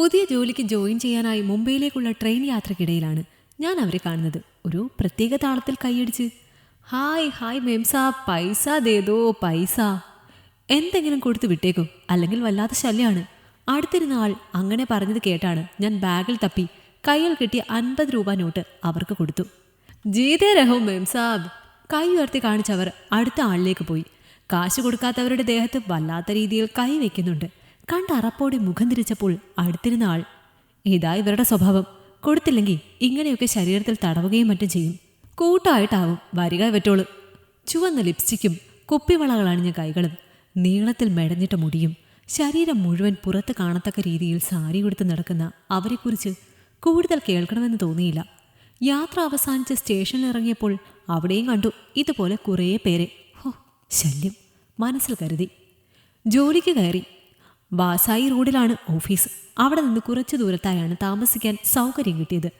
പുതിയ ജോലിക്ക് ജോയിൻ ചെയ്യാനായി മുംബൈയിലേക്കുള്ള ട്രെയിൻ യാത്രക്കിടയിലാണ് ഞാൻ അവരെ കാണുന്നത്. ഒരു പ്രത്യേക താളത്തിൽ കൈയടിച്ച് ഹായ് ഹായ് മെംസാ പൈസ ദേതോ പൈസ. എന്തെങ്കിലും കൊടുത്തു വിട്ടേക്കും അല്ലെങ്കിൽ വല്ലാത്ത ശല്യമാണ് അടുത്തിരുന്ന ആൾ അങ്ങനെ പറഞ്ഞത് കേട്ടാണ് ഞാൻ ബാഗിൽ തപ്പി കയ്യിൽ കിട്ടിയ അൻപത് രൂപ നോട്ട് അവർക്ക് കൊടുത്തു. ജീതേ രഹോ മെംസാബ് കൈ ഉയർത്തി കാണിച്ചവർ അടുത്ത ആളിലേക്ക് പോയി. കാശ് കൊടുക്കാത്തവരുടെ ദേഹത്ത് വല്ലാത്ത രീതിയിൽ കൈ വെക്കുന്നുണ്ട്. കണ്ട് അറപ്പോടെ മുഖം തിരിച്ചപ്പോൾ അടുത്തിരുന്ന ആൾ ഇതാ ഇവരുടെ സ്വഭാവം. കൊടുത്തില്ലെങ്കിൽ ഇങ്ങനെയൊക്കെ ശരീരത്തിൽ തടവുകയും മറ്റും ചെയ്യും. കൂട്ടമായിട്ടാവും വരിക പറ്റോളൂ ചുവന്ന ലിപ്സ്റ്റിക്കും കുപ്പിവളകൾ അണിഞ്ഞ കൈകളും നീളത്തിൽ മെടഞ്ഞിട്ട മുടിയും ശരീരം മുഴുവൻ പുറത്ത് കാണത്തക്ക രീതിയിൽ സാരി കൊടുത്ത് നടക്കുന്ന അവരെക്കുറിച്ച് കൂടുതൽ കേൾക്കണമെന്ന് തോന്നിയില്ല. യാത്ര അവസാനിച്ച് സ്റ്റേഷനിൽ ഇറങ്ങിയപ്പോൾ അവിടെയും കണ്ടു ഇതുപോലെ കുറേ പേരെ. ഹോ ശല്യം. മനസ്സിൽ കരുതി. ജോലിക്ക് കയറി. വാസായി റോഡിലാണ് ഓഫീസ്. അവിടെ നിന്ന് കുറച്ചു ദൂരത്തായാണ് താമസിക്കാൻ സൗകര്യം കിട്ടിയത്.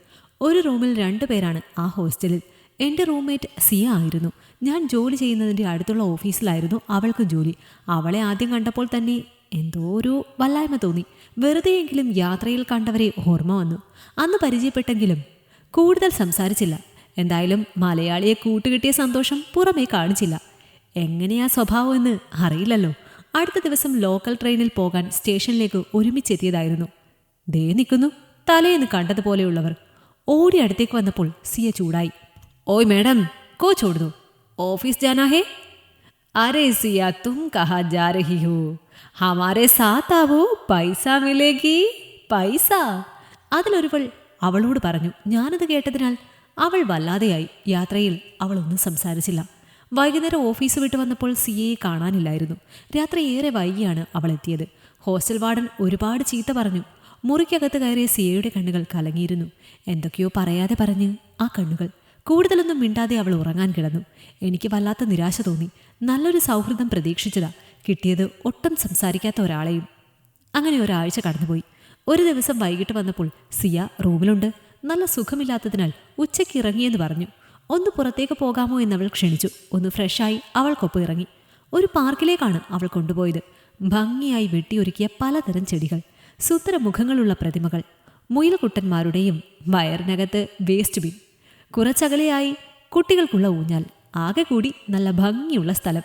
ഒരു റൂമിൽ രണ്ടു പേരാണ് ആ ഹോസ്റ്റലിൽ. എന്റെ റൂംമേറ്റ് സിയ ആയിരുന്നു. ഞാൻ ജോലി ചെയ്യുന്നതിന്റെ അടുത്തുള്ള ഓഫീസിലായിരുന്നു അവൾക്ക് ജോലി. അവളെ ആദ്യം കണ്ടപ്പോൾ തന്നെ എന്തോ ഒരു വല്ലായ്മ തോന്നി. വെറുതെയെങ്കിലും യാത്രയിൽ കണ്ടവരെ ഓർമ്മ വന്നു. അന്ന് പരിചയപ്പെട്ടെങ്കിലും കൂടുതൽ സംസാരിച്ചില്ല. എന്തായാലും മലയാളിയെ കൂട്ടുകിട്ടിയ സന്തോഷം പുറമേ കാണിച്ചില്ല. എങ്ങനെയാ സ്വഭാവം എന്ന് അറിയില്ലല്ലോ. അടുത്ത ദിവസം ലോക്കൽ ട്രെയിനിൽ പോകാൻ സ്റ്റേഷനിലേക്ക് ഒരുമിച്ചെത്തിയതായിരുന്നു. ദേ നിൽക്കുന്നു. തലേന്ന് കണ്ടതുപോലെയുള്ളവർ ഓടി അടുത്തേക്ക് വന്നപ്പോൾ സിയ ചൂടായി. ഓയ് മേഡം കോച്ച് ഓടുന്നു ഓഫീസ് ജാനാഹേ അരേ സിയ തും കഹാ ജാ രഹി ഹോ? ഹമാരെ സാത്താവോ പൈസ മിലേഗി പൈസ. അതിലൊരുവൾ അവളോട് പറഞ്ഞു. ഞാനത് കേട്ടതിനാൽ അവൾ വല്ലാതെയായി. യാത്രയിൽ അവളൊന്നും സംസാരിച്ചില്ല. വൈകുന്നേരം ഓഫീസ് വിട്ട് വന്നപ്പോൾ സി സിയയെ കാണാനില്ലായിരുന്നു. രാത്രി ഏറെ വൈകിയാണ് അവൾ എത്തിയത് ഹോസ്റ്റൽ വാർഡൻ ഒരുപാട് ചീത്ത പറഞ്ഞു. മുറിക്കകത്ത് കയറിയ സിയയുടെ കണ്ണുകൾ കലങ്ങിയിരുന്നു. എന്തൊക്കെയോ പറയാതെ പറഞ്ഞ് ആ കണ്ണുകൾ. കൂടുതലൊന്നും മിണ്ടാതെ അവൾ ഉറങ്ങാൻ കിടന്നു. എനിക്ക് വല്ലാത്ത നിരാശ തോന്നി. നല്ലൊരു സൗഹൃദം പ്രതീക്ഷിച്ചതാ. കിട്ടിയത് ഒട്ടും സംസാരിക്കാത്ത ഒരാളെയും. അങ്ങനെ ഒരാഴ്ച കടന്നുപോയി. ഒരു ദിവസം വൈകിട്ട് വന്നപ്പോൾ സിയ റൂമിലുണ്ട്. നല്ല സുഖമില്ലാത്തതിനാൽ ഉച്ചയ്ക്ക് ഇറങ്ങിയെന്ന് പറഞ്ഞു. ഒന്ന് പുറത്തേക്ക് പോകാമോ എന്നവൾ ക്ഷണിച്ചു. ഒന്ന് ഫ്രഷായി അവൾക്കൊപ്പം ഇറങ്ങി. ഒരു പാർക്കിലേക്കാണ് അവൾ കൊണ്ടുപോയത്. ഭംഗിയായി വെട്ടിയൊരുക്കിയ പലതരം ചെടികൾ സുന്ദര മുഖങ്ങളുള്ള പ്രതിമകൾ മുയൽക്കുട്ടന്മാരുടെയും വയറിനകത്ത് വേസ്റ്റ് ബിൻ കുറച്ചകലെയായി കുട്ടികൾക്കുള്ള ഊഞ്ഞാൽ ആകെ കൂടി നല്ല ഭംഗിയുള്ള സ്ഥലം.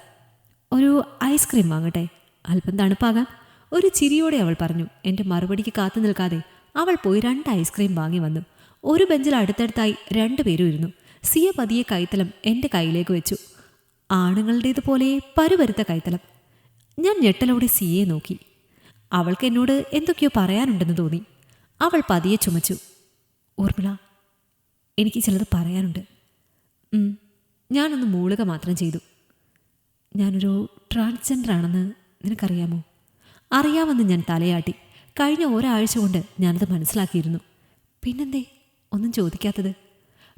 ഒരു ഐസ്ക്രീം വാങ്ങട്ടെ? അല്പം തണുപ്പാകാം. ഒരു ചിരിയോടെ അവൾ പറഞ്ഞു എന്റെ മറുപടിക്ക് കാത്തു നിൽക്കാതെ അവൾ പോയി രണ്ട് ഐസ്ക്രീം വാങ്ങി വന്നു. ഒരു ബെഞ്ചിൽ അടുത്തടുത്തായി രണ്ടുപേരും ഇരുന്നു. സിയ പതിയെ കൈത്തലം എന്റെ കയ്യിലേക്ക് വെച്ചു. ആണുങ്ങളുടേതുപോലെ പരുവരുത്ത കൈത്തലം. ഞാൻ ഞെട്ടലോടെ സിയെ നോക്കി. അവൾക്ക് എന്നോട് എന്തൊക്കെയോ പറയാനുണ്ടെന്ന് തോന്നി. അവൾ പതിയെ ചുമച്ചു. ഊർമിള എനിക്ക് ചിലത് പറയാനുണ്ട്. ഞാനൊന്ന് മൂളുക മാത്രം ചെയ്തു. ഞാനൊരു ട്രാൻസ്ജെൻഡർ ആണെന്ന് നിനക്കറിയാമോ? അറിയാമെന്ന് ഞാൻ തലയാട്ടി. കഴിഞ്ഞ ഒരാഴ്ച കൊണ്ട് ഞാനത് മനസ്സിലാക്കിയിരുന്നു. പിന്നെന്തേ? ഒന്നും ചോദിക്കാത്തത്.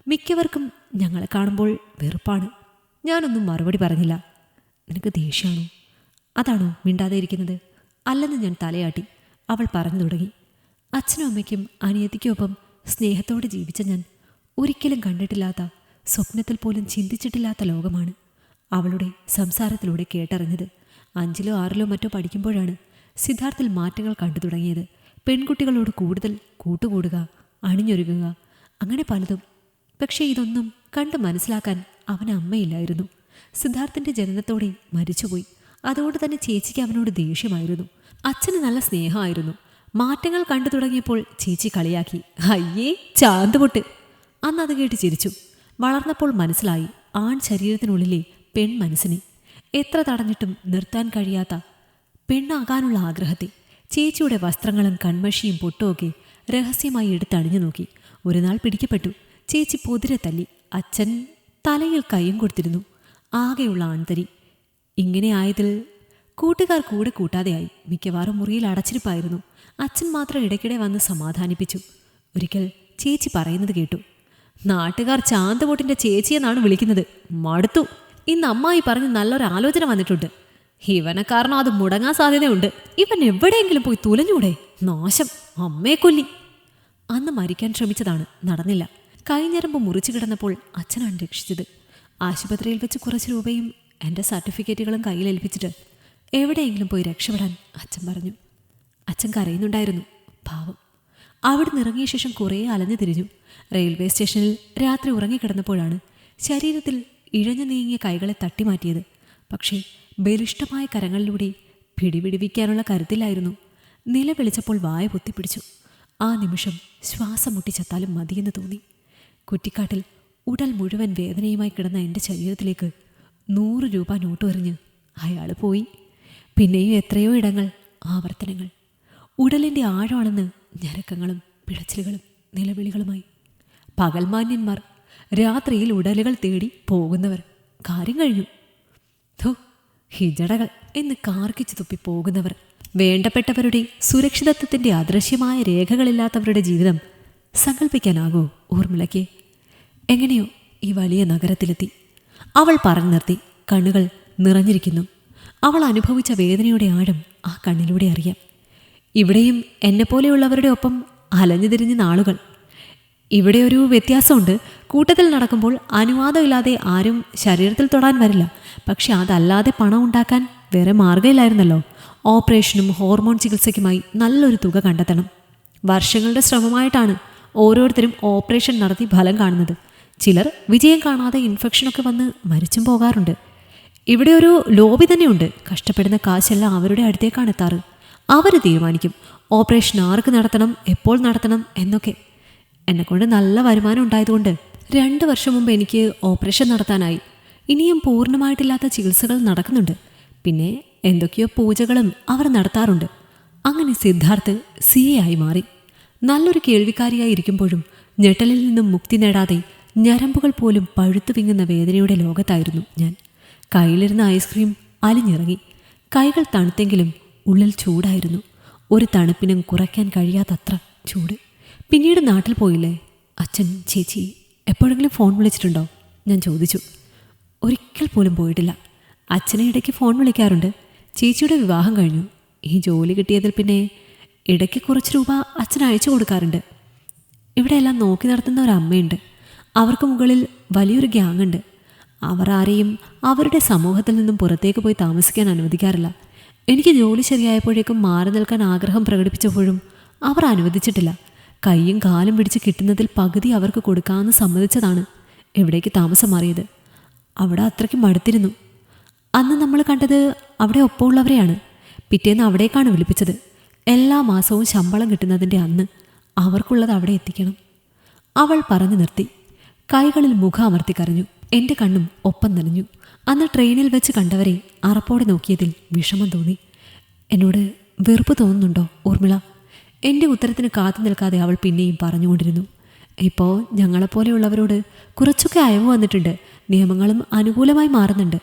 മിക്കവർക്കും ഞങ്ങളെ കാണുമ്പോൾ വെറുപ്പാണ്. ഞാനൊന്നും മറുപടി പറഞ്ഞില്ല. നിനക്ക് ദേഷ്യമാണോ അതാണോ മിണ്ടാതെ ഇരിക്കുന്നത് അല്ലെന്ന് ഞാൻ തലയാട്ടി. അവൾ പറഞ്ഞു തുടങ്ങി. അച്ഛനും അമ്മയ്ക്കും അനിയത്തിക്കൊപ്പം സ്നേഹത്തോടെ ജീവിച്ച ഞാൻ ഒരിക്കലും കണ്ടിട്ടില്ലാത്ത സ്വപ്നത്തിൽ പോലും ചിന്തിച്ചിട്ടില്ലാത്ത ലോകമാണ് അവളുടെ സംസാരത്തിലൂടെ കേട്ടറിഞ്ഞത്. അഞ്ചിലോ ആറിലോ മറ്റോ പഠിക്കുമ്പോഴാണ് സിദ്ധാർത്ഥിൽ മാറ്റങ്ങൾ കണ്ടു തുടങ്ങിയത്. പെൺകുട്ടികളോട് കൂടുതൽ കൂട്ടുകൂടുക അണിഞ്ഞൊരുങ്ങുക അങ്ങനെ പലതും പക്ഷേ ഇതൊന്നും കണ്ട് മനസ്സിലാക്കാൻ അവന് അമ്മയില്ലായിരുന്നു. സിദ്ധാർത്ഥന്റെ ജനനത്തോടെ മരിച്ചുപോയി. അതുകൊണ്ട് തന്നെ ചേച്ചിക്ക് അവനോട് ദേഷ്യമായിരുന്നു. അച്ഛന് നല്ല സ്നേഹമായിരുന്നു. മാറ്റങ്ങൾ കണ്ടു തുടങ്ങിയപ്പോൾ ചേച്ചി കളിയാക്കി. അയ്യേ ചാന്തുപൊട്ട്. അന്ന് അത് കേട്ട് ചിരിച്ചു. വളർന്നപ്പോൾ മനസ്സിലായി ആൺ ശരീരത്തിനുള്ളിലെ പെൺ മനസ്സിനെ. എത്ര തടഞ്ഞിട്ടും നിർത്താൻ കഴിയാത്ത പെണ്ണാകാനുള്ള ആഗ്രഹത്തെ. ചേച്ചിയുടെ വസ്ത്രങ്ങളും കൺമഷിയും പൊട്ടുമൊക്കെ രഹസ്യമായി എടുത്തണിഞ്ഞു നോക്കി. ഒരു നാൾ പിടിക്കപ്പെട്ടു. ചേച്ചി പൊതിരെ തല്ലി അച്ഛൻ തലയിൽ കൈയും കൊടുത്തിരുന്നു. ആകെയുള്ള ആൺതരി. ഇങ്ങനെ ആയതിൽ കൂട്ടുകാർ കൂടെ കൂട്ടാതെയായി. മിക്കവാറും മുറിയിൽ അടച്ചിരിപ്പായിരുന്നു. അച്ഛൻ മാത്രം ഇടയ്ക്കിടെ വന്ന് സമാധാനിപ്പിച്ചു. ഒരിക്കൽ ചേച്ചി പറയുന്നത് കേട്ടു. നാട്ടുകാർ ചാന്തപൊട്ടിന്റെ ചേച്ചിയെന്നാണ് വിളിക്കുന്നത്. മടുത്തു. ഇന്ന് അമ്മായി പറഞ്ഞ് നല്ലൊരു ആലോചന വന്നിട്ടുണ്ട്. ഇവനെ കാരണം അത് മുടങ്ങാൻ സാധ്യതയുണ്ട്. ഇവൻ എവിടെയെങ്കിലും പോയി തുലഞ്ഞൂടെ? നാശം. അമ്മയെ കൊല്ലി. അന്ന് മരിക്കാൻ ശ്രമിച്ചതാണ്. നടന്നില്ല. കൈഞ്ഞരമ്പ് മുറിച്ചു കിടന്നപ്പോൾ അച്ഛനാണ് രക്ഷിച്ചത് ആശുപത്രിയിൽ വെച്ച് കുറച്ച് രൂപയും എന്റെ സർട്ടിഫിക്കറ്റുകളും കയ്യിൽ കയ്യിലേൽപ്പിച്ചിട്ട് എവിടെയെങ്കിലും പോയി രക്ഷപ്പെടാൻ അച്ഛൻ പറഞ്ഞു. അച്ഛൻ കരയുന്നുണ്ടായിരുന്നു. പാവം. അവിടെ നിറങ്ങിയ ശേഷം കുറേ അലഞ്ഞു തിരിഞ്ഞു. റെയിൽവേ സ്റ്റേഷനിൽ രാത്രി ഉറങ്ങിക്കിടന്നപ്പോഴാണ് ശരീരത്തിൽ ഇഴഞ്ഞു നീങ്ങിയ കൈകളെ തട്ടിമാറ്റിയത്. പക്ഷേ ബലിഷ്ടമായ കരങ്ങളിലൂടെ പിടിപിടിവിക്കാനുള്ള കരുത്തിലായിരുന്നു. നില വിളിച്ചപ്പോൾ വായ പൊത്തിപ്പിടിച്ചു. ആ നിമിഷം ശ്വാസം മുട്ടിച്ചെത്താലും മതിയെന്ന് തോന്നി. കുറ്റിക്കാട്ടിൽ ഉടൽ മുഴുവൻ വേദനയുമായി കിടന്ന എന്റെ ശരീരത്തിലേക്ക് നൂറ് രൂപ നോട്ട് എറിഞ്ഞ് അയാൾ പോയി. പിന്നെയും എത്രയോ ഇടങ്ങൾ ആവർത്തനങ്ങൾ. ഉടലിന്റെ ആഴമാണെന്ന് ഞരക്കങ്ങളും പിഴച്ചിലുകളും നിലവിളികളുമായി. പകൽമാന്യന്മാർ രാത്രിയിൽ ഉടലുകൾ തേടി പോകുന്നവർ കാര്യം കഴിഞ്ഞു. ഹിജടകൾ എന്ന് കാർക്കിച്ചു തുപ്പി പോകുന്നവർ വേണ്ടപ്പെട്ടവരുടെ സുരക്ഷിതത്വത്തിന്റെ അദൃശ്യമായ രേഖകളില്ലാത്തവരുടെ ജീവിതം സങ്കല്പിക്കാനാകോ ഊർമിളയ്ക്ക് എങ്ങനെയോ ഈ വലിയ നഗരത്തിലെത്തി. അവൾ പറഞ്ഞു നിർത്തി കണ്ണുകൾ നിറഞ്ഞിരിക്കുന്നു. അവൾ അനുഭവിച്ച വേദനയുടെ ആഴം ആ കണ്ണിലൂടെ അറിയാം. ഇവിടെയും എന്നെപ്പോലെയുള്ളവരുടെ ഒപ്പം അലഞ്ഞു തിരിഞ്ഞ നാളുകൾ. ഇവിടെ ഒരു വ്യത്യാസമുണ്ട്. കൂട്ടത്തിൽ നടക്കുമ്പോൾ അനുവാദമില്ലാതെ ആരും ശരീരത്തിൽ തൊടാൻ വരില്ല. പക്ഷെ അതല്ലാതെ പണം ഉണ്ടാക്കാൻ വേറെ മാർഗമില്ലായിരുന്നല്ലോ ഓപ്പറേഷനും ഹോർമോൺ ചികിത്സയ്ക്കുമായി നല്ലൊരു തുക കണ്ടെത്തണം. വർഷങ്ങളുടെ ശ്രമമായിട്ടാണ് ഓരോരുത്തരും ഓപ്പറേഷൻ നടത്തി ഫലം കാണുന്നത്. ചിലർ വിജയം കാണാതെ ഇൻഫെക്ഷനൊക്കെ വന്ന് മരിച്ചും പോകാറുണ്ട്. ഇവിടെ ഒരു ലോബി തന്നെയുണ്ട്. കഷ്ടപ്പെടുന്ന കാശെല്ലാം അവരുടെ അടുത്തേക്കാണ് എത്താറ്. അവർ തീരുമാനിക്കും. ഓപ്പറേഷൻ ആർക്ക് നടത്തണം എപ്പോൾ നടത്തണം എന്നൊക്കെ. എന്നെക്കൊണ്ട് നല്ല വരുമാനം ഉണ്ടായതുകൊണ്ട് രണ്ട് വർഷം മുമ്പ് എനിക്ക് ഓപ്പറേഷൻ നടത്താനായി. ഇനിയും പൂർണമായിട്ടില്ലാത്ത ചികിത്സകൾ നടക്കുന്നുണ്ട്. പിന്നെ എന്തൊക്കെയോ പൂജകളും അവർ നടത്താറുണ്ട്. അങ്ങനെ സിദ്ധാർത്ഥ് സി ആയി മാറി. നല്ലൊരു കേൾവിക്കാരിയായിരിക്കുമ്പോഴും ഞെട്ടലിൽ നിന്നും മുക്തി നേടാതെ ഞരമ്പുകൾ പോലും പഴുത്തു വിങ്ങുന്ന വേദനയുടെ ലോകത്തായിരുന്നു ഞാൻ. കയ്യിലിരുന്ന ഐസ്ക്രീം അലിഞ്ഞിറങ്ങി. കൈകൾ തണുത്തെങ്കിലും ഉള്ളിൽ ചൂടായിരുന്നു. ഒരു തണുപ്പിനും കുറയ്ക്കാൻ കഴിയാത്തത്ര ചൂട്. പിന്നീട് നാട്ടിൽ പോയില്ലേ? അച്ഛൻ ചേച്ചി എപ്പോഴെങ്കിലും ഫോൺ വിളിച്ചിട്ടുണ്ടോ? ഞാൻ ചോദിച്ചു. ഒരിക്കൽ പോലും പോയിട്ടില്ല. അച്ഛനെ ഇടയ്ക്ക് ഫോൺ വിളിക്കാറുണ്ട്. ചേച്ചിയുടെ വിവാഹം കഴിഞ്ഞു. ഈ ജോലി കിട്ടിയതിൽ പിന്നെ ഇടയ്ക്ക് കുറച്ച് രൂപ അച്ഛൻ അയച്ചു കൊടുക്കാറുണ്ട്. ഇവിടെയെല്ലാം നോക്കി നടത്തുന്ന ഒരു അമ്മയുണ്ട്. അവർക്ക് മുകളിൽ വലിയൊരു ഗ്യാങ് ഉണ്ട്. അവർ ആരെയും അവരുടെ സമൂഹത്തിൽ നിന്നും പുറത്തേക്ക് പോയി താമസിക്കാൻ അനുവദിക്കാറില്ല. എനിക്ക് ജോലി ശരിയായപ്പോഴേക്കും മാറി നിൽക്കാൻ ആഗ്രഹം പ്രകടിപ്പിച്ചപ്പോഴും അവർ അനുവദിച്ചിട്ടില്ല. കൈയും കാലും പിടിച്ച് കിട്ടുന്നതിൽ പകുതി അവർക്ക് കൊടുക്കാമെന്ന് സമ്മതിച്ചതാണ് എവിടേക്ക് താമസം മാറിയത്. അവിടെ അത്രയ്ക്ക് മടുത്തിരുന്നു. അന്ന് നമ്മൾ കണ്ടത് അവിടെ ഒപ്പമുള്ളവരെയാണ്. പിറ്റേന്ന് അവിടേക്കാണ് വിളിപ്പിച്ചത്. എല്ലാ മാസവും ശമ്പളം കിട്ടുന്നതിന്റെ അന്ന് അവർക്കുള്ളത് അവിടെ എത്തിക്കണം. അവൾ പറഞ്ഞു നിർത്തി. കൈകളിൽ മുഖം അമർത്തി കരഞ്ഞു. എന്റെ കണ്ണും ഒപ്പം നനഞ്ഞു. അന്ന് ട്രെയിനിൽ വെച്ച് കണ്ടവരെ അറപ്പോടെ നോക്കിയതിൽ വിഷമം തോന്നി. എന്നോട് വെറുപ്പ് തോന്നുന്നുണ്ടോ ഊർമിള? എന്റെ ഉത്തരത്തിന് കാത്തു നിൽക്കാതെ അവൾ പിന്നെയും പറഞ്ഞുകൊണ്ടിരുന്നു. ഇപ്പോൾ ഞങ്ങളെപ്പോലെയുള്ളവരോട് കുറച്ചൊക്കെ അയവ് വന്നിട്ടുണ്ട്. നിയമങ്ങളും അനുകൂലമായി മാറുന്നുണ്ട്.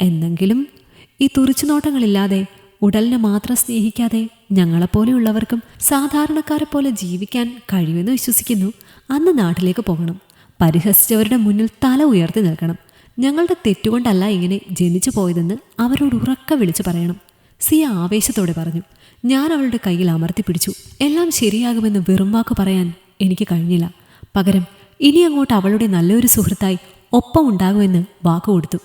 എന്നെങ്കിലും ഈ തുറിച്ചുനോട്ടങ്ങളില്ലാതെ ഉടലിനെ മാത്രം സ്നേഹിക്കാതെ ഞങ്ങളെപ്പോലെയുള്ളവർക്കും സാധാരണക്കാരെ പോലെ ജീവിക്കാൻ കഴിയുമെന്ന് വിശ്വസിക്കുന്നു. അന്ന് നാട്ടിലേക്ക് പോകണം. പരിഹസിച്ചവരുടെ മുന്നിൽ തല ഉയർത്തി നിൽക്കണം. ഞങ്ങളുടെ തെറ്റുകൊണ്ടല്ല ഇങ്ങനെ ജനിച്ചു പോയതെന്ന് അവരോട് ഉറക്ക വിളിച്ചു പറയണം. സിയ ആവേശത്തോടെ പറഞ്ഞു ഞാൻ അവളുടെ കയ്യിൽ അമർത്തി പിടിച്ചു. എല്ലാം ശരിയാകുമെന്ന് വെറും വാക്ക് പറയാൻ എനിക്ക് കഴിഞ്ഞില്ല. പകരം ഇനി അങ്ങോട്ട് അവളുടെ നല്ലൊരു സുഹൃത്തായി ഒപ്പം ഉണ്ടാകുമെന്ന് വാക്കുകൊടുത്തു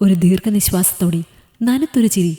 ഒരു ദീർഘനിശ്വാസത്തോടെ നനത്തൊരു ചിരി